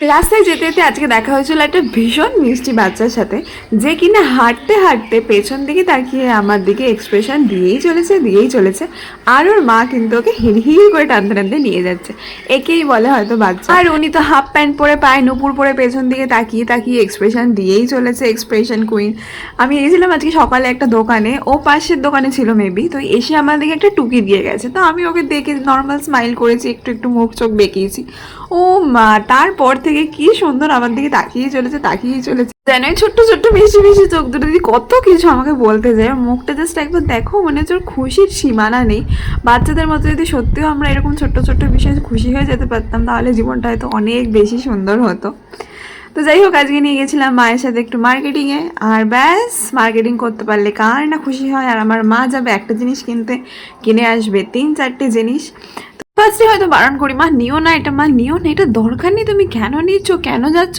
রাস্তায় যেতে যেতে আজকে দেখা হয়েছিল একটা ভীষণ মিষ্টি বাচ্চার সাথে, যে কিনা হাঁটতে হাঁটতে পেছন দিকে তাকিয়ে আমার দিকে এক্সপ্রেশন দিয়েই চলেছে দিয়েই চলেছে। আর ওর মা কিন্তু ওকে হিল করে টানতে টানতে নিয়ে যাচ্ছে। একেই বলে হয়তো বাচ্চা। আর উনি তো হাফ প্যান্ট পরে পায়ে নুপুর পরে পেছন দিকে তাকিয়ে তাকিয়ে এক্সপ্রেশন দিয়েই চলেছে এক্সপ্রেশন কুইন আমি এসেছিলাম আজকে সকালে একটা দোকানে, ও পাশের দোকানে ছিল মেবি তো এসে আমার দিকে একটা টুকি দিয়ে গেছে। তো আমি ওকে দেখে নর্মাল স্মাইল করেছি, একটু একটু মুখ চোখ বেঁকিয়েছি। ও মা, তারপর থেকে কি সুন্দর আমার দিকে তাকিয়ে চলেছে তাকিয়ে চলেছে। যেন ছোট্ট ছোট্ট মিষ্টি মিষ্টি চোখ দুটো দিয়ে কত কিছু আমাকে বলতে যায়। মুখটা জাস্ট একবার দেখো, মনে হচ্ছে ওর খুশির সীমানা নেই। বাচ্চাদের মতো যদি সত্যিও আমরা এরকম ছোট্ট ছোট্ট বিষয়ে খুশি হয়ে যেতে পারতাম, তাহলে জীবনটা হয়তো অনেক বেশি সুন্দর হতো। তো যাই হোক, আজকে নিয়ে গেছিলাম মায়ের সাথে একটু মার্কেটিংয়ে আর ব্যাস মার্কেটিং করতে পারলে কার না খুশি হয়? আর আমার মা যাবে একটা জিনিস কিনতে, কিনে আসবে, তিন চারটে জিনিস। ফার্স্টে হয়তো বারণ করি, মা, নিও না এটা, মা, নিও না, এটা দরকার নেই, তুমি কেন নিচ্ছ, কেন যাচ্ছ?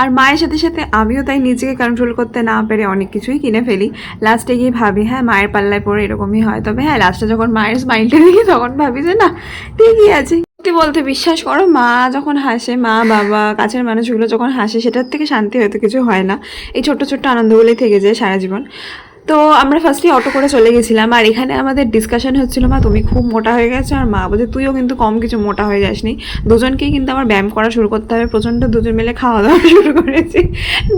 আর মায়ের সাথে সাথে আমিও তাই নিজেকে কন্ট্রোল করতে না পেরে অনেক কিছুই কিনে ফেলি। লাস্টে গিয়ে ভাবি হ্যাঁ মায়ের পাল্লায় পড়ে এরকমই হয়। তবে হ্যাঁ লাস্টে যখন মায়ের স্মাইলটা দেখি, তখন ভাবি যে, না, ঠিকই আছে। সত্যি বলতে বিশ্বাস করো, মা যখন হাসে, মা, বাবা, কাছের মানুষগুলো যখন হাসে, সেটার থেকে শান্তি হয়তো কিছু হয় না। এই ছোট্ট ছোট্ট আনন্দগুলোই থেকে যায় সারা জীবন। তো আমরা ফার্স্টে অটো করে চলে গেছিলাম, আর এখানে আমাদের ডিসকাশন হচ্ছিল, মা, তুমি খুব মোটা হয়ে গেছো, আর মা বলছে, তুইও কিন্তু কম কিছু মোটা হয়ে যাসনি। দুজনকেই কিন্তু আমার ব্যায়াম করা শুরু করতে হবে, প্রচণ্ড দুজন মিলে খাওয়া দাওয়া শুরু করেছি।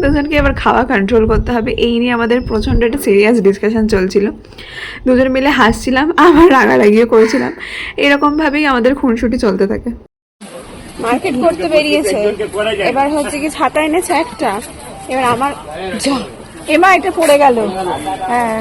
দুজনকে এবার খাওয়া কন্ট্রোল করতে হবে, এই নিয়ে আমাদের প্রচণ্ড একটা সিরিয়াস ডিসকাশন চলছিল। দুজন মিলে হাসছিলাম, আবার রাগারাগিও করেছিলাম। এরকমভাবেই আমাদের খুনসুটি চলতে থাকে। মার্কেট করতে বেরিয়েছে। এবার হচ্ছে কি ছাতা এনেছে একটা, এবার আমার যা এমা এটা পড়ে গেল। হ্যাঁ।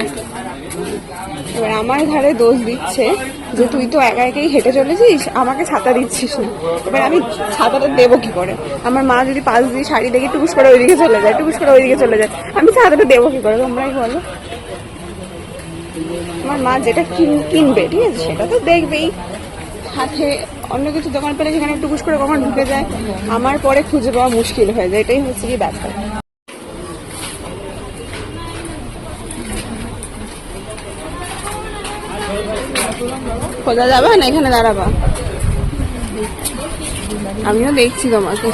এবার আমার ঘরে দোষ দিচ্ছে যে তুই তো একা একাই হেঁটে চলেছিস, আমাকে ছাতা দিচ্ছিস না। এবার আমি ছাতাটা দেবো কি করে? আমার মা যদি পাশ দিয়ে শাড়ি দেখে টুকুস করে ওইদিকে চলে যায়, টুকুস করে ওইদিকে চলে যায়, আমি ছাতাটা দেবো কি করে তোমরাই বলো? আমার মা যেটা কিন- কিনবে, ঠিক আছে, সেটা তো দেখবেই। সাথে অন্য কিছু দোকান পেলে সেখানে টুকুস করে কখন ঢুকে যায়, আমার পরে খুঁজে পাওয়া মুশকিল হয়ে যায়, এটাই হচ্ছে কি ব্যাপার। খোঁজা যাবে? না এখানে দাঁড়াবা। আমিও দেখছি তোমাকে।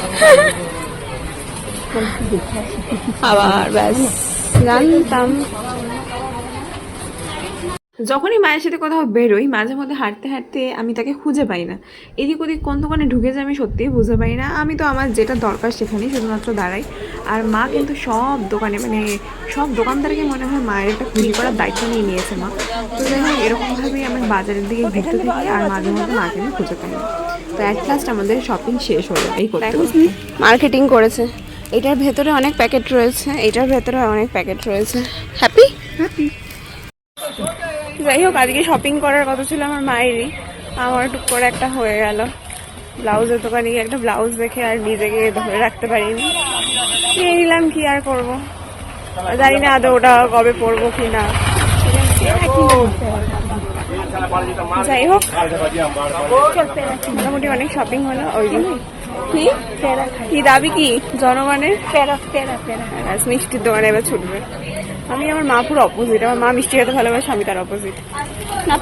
আবার ব্যাস। জানতাম। যখনই মায়ের সাথে কোথাও বেরোই মাঝে মধ্যে হাঁটতে হাঁটতে আমি তাকে খুঁজে পাই না। এদিক ওদিক কোন দোকানে ঢুকে যায় আমি সত্যিই বুঝতে পারি না। আমি তো আমার যেটা দরকার সেখানেই শুধুমাত্র দাঁড়াই। আর মা কিন্তু সব দোকানে মানে সব দোকানদারকে মনে হয় মায়ের একটা খুশি করার দায়িত্ব নিয়ে নিয়েছে মা। তো যাই হোক এরকমভাবেই আমি বাজারের দিকে ঘুরতে থাকি আর মাঝে মধ্যে মাকে আমি খুঁজে পাই না। তো অ্যাট লাস্ট আমাদের শপিং শেষ হলো এই করতে মার্কেটিং করেছে। এটার ভেতরে অনেক প্যাকেট রয়েছে এটার ভেতরে অনেক প্যাকেট রয়েছে। হ্যাপি হ্যাপি যাই হোক, আজকে শপিং করার কথা ছিল আমার মায়েরই। আমার টুক করে একটা হয়ে গেল। ব্লাউজের দোকানে গিয়ে একটা ব্লাউজ দেখে আর নিজেকে ধরে রাখতে পারিনি। নিয়ে নিলাম, কি আর করব? জানি না আদৌ ওটা কবে পরবো কি না। যাই হোক মোটামুটি অনেক শপিং হলো, ওই কি? কি দাবি কি? জনগণের? মিষ্টির দোকানে এবার ছুটবে। আমি আমার মা পুরো অপোজিট আমার মা মিষ্টি খেতে ভালোবাসে, আমি তার অপোজিট না